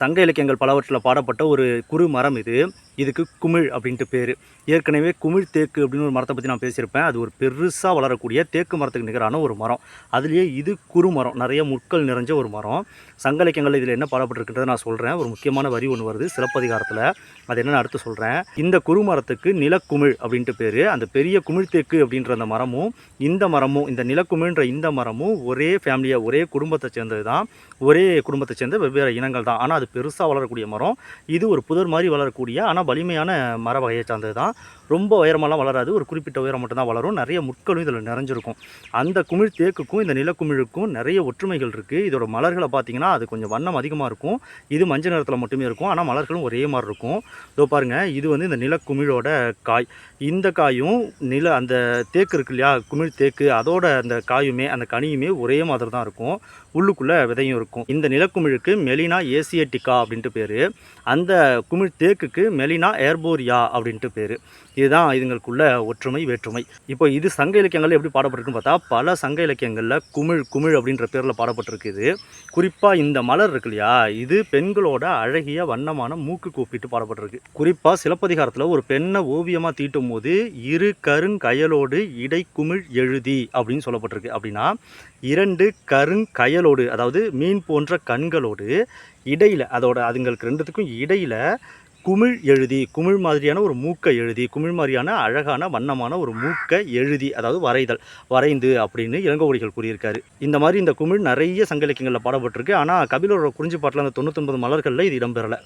சங்க இலக்கியங்கள் பலவற்றில் பாடப்பட்ட ஒரு குறு மரம் இது. இதுக்கு குமிழ் அப்படின்ட்டு பேர். ஏற்கனவே குமிழ் தேக்கு அப்படின்னு ஒரு மரத்தை பற்றி நான் பேசியிருப்பேன். அது ஒரு பெருசாக வளரக்கூடிய தேக்கு மரத்துக்கு நிகரான ஒரு மரம். அதுலேயே இது குறு மரம். நிறைய முட்கள் நிறைஞ்ச ஒரு மரம். சங்க இலக்கியங்கள் இதில் என்ன பாடப்பட்டிருக்குன்றதை நான் சொல்கிறேன் ஒரு முக்கியமான வரி ஒன்று வருது. சிலப்பதிகாரத்தில். அது என்னென்னு அடுத்து சொல்கிறேன் இந்த குறு மரத்துக்கு நிலக்குமிழ் அப்படின்ட்டு பேர். அந்த பெரிய குமிழ் தேக்கு அப்படின்ற அந்த மரமும் இந்த மரமும் இந்த நிலக்குமிழ்ன்ற இந்த மரமும் ஒரே ஃபேமிலியாக ஒரே குடும்பத்தை சேர்ந்தது தான் ஒரே குடும்பத்தை சேர்ந்த வெவ்வேறு இனங்கள் தான் ஆனால் அது பெருசாக வளரக்கூடிய மரம். இது ஒரு புதர் மாதிரி வளரக்கூடிய ஆனால் வலிமையான மர வகையை சார்ந்தது தான் ரொம்ப உயரமெல்லாம் வளராது. ஒரு குறிப்பிட்ட உயரம் மட்டும்தான் வளரும். நிறைய முட்களும் இதில் நிறைஞ்சிருக்கும். அந்த குமிழ் தேக்குக்கும் இந்த நிலக்குமிழுக்கும் நிறைய ஒற்றுமைகள் இருக்குது இதோட மலர்களை பார்த்தீங்கன்னா அது கொஞ்சம் வண்ணம் அதிகமாக இருக்கும். இது மஞ்சள் நிறத்தில் மட்டுமே இருக்கும். ஆனால் மலர்களும் ஒரே மாதிரி இருக்கும். இதோ பாருங்கள் இது வந்து இந்த நிலக்குமிழோட காய். இந்த காயும் நில அந்த தேக்கு இருக்கு இல்லையா? குமிழ் தேக்கு. அதோட அந்த காயுமே அந்த கனியுமே ஒரே மாதிரி தான் இருக்கும். உள்ளுக்குள்ளே விதையும் இருக்கும். இந்த நிலக்குமிழுக்கு மெலினா ஏசியட்டிகா அப்படின்ட்டு பேர். அந்த குமிழ் தேக்குக்கு மெலினா ஏர்போரியா அப்படின்ட்டு பேர். இதுதான் இதுங்களுக்குள்ள ஒற்றுமை வேற்றுமை. இப்போ இது சங்க இலக்கியங்கள் எப்படி பாடப்பட்டிருக்குன்னு பார்த்தா பல சங்க இலக்கியங்களில் குமிழ் குமிழ் அப்படின்ற பேரில் பாடப்பட்டிருக்குது. குறிப்பாக இந்த மலர் இருக்கு இல்லையா இது பெண்களோட அழகிய வண்ணமான மூக்கு கூப்பிட்டு பாடப்பட்டிருக்கு. குறிப்பாக சிலப்பதிகாரத்தில் ஒரு பெண்ணை ஓவியமாக தீட்டும் போது இரு கருங்கயலோடு இடை குமிழ் எழுதி அப்படின்னு சொல்லப்பட்டிருக்கு. அப்படின்னா இரண்டு கருங்கயலோடு அதாவது மீன் போன்ற கண்களோடு இடையில் அதோட அதுங்களுக்கு ரெண்டுத்துக்கும் இடையில் குமிழ் எழுதி குமிழ் மாதிரியான ஒரு மூக்கை எழுதி குமிழ் மாதிரியான அழகான வண்ணமான ஒரு மூக்கை எழுதி அதாவது வரைதல் வரைந்து அப்படின்னு இளங்கோவடிகள் கூறியிருக்காரு. இந்த மாதிரி இந்த குமிழ் நிறைய சங்க இலக்கியங்களில் பாடப்பட்டிருக்கு. ஆனால் கபிலரோட குறிஞ்சி பாட்டில் அந்த தொண்ணூத்தொன்பது மலர்களில் இது இடம்பெறலை.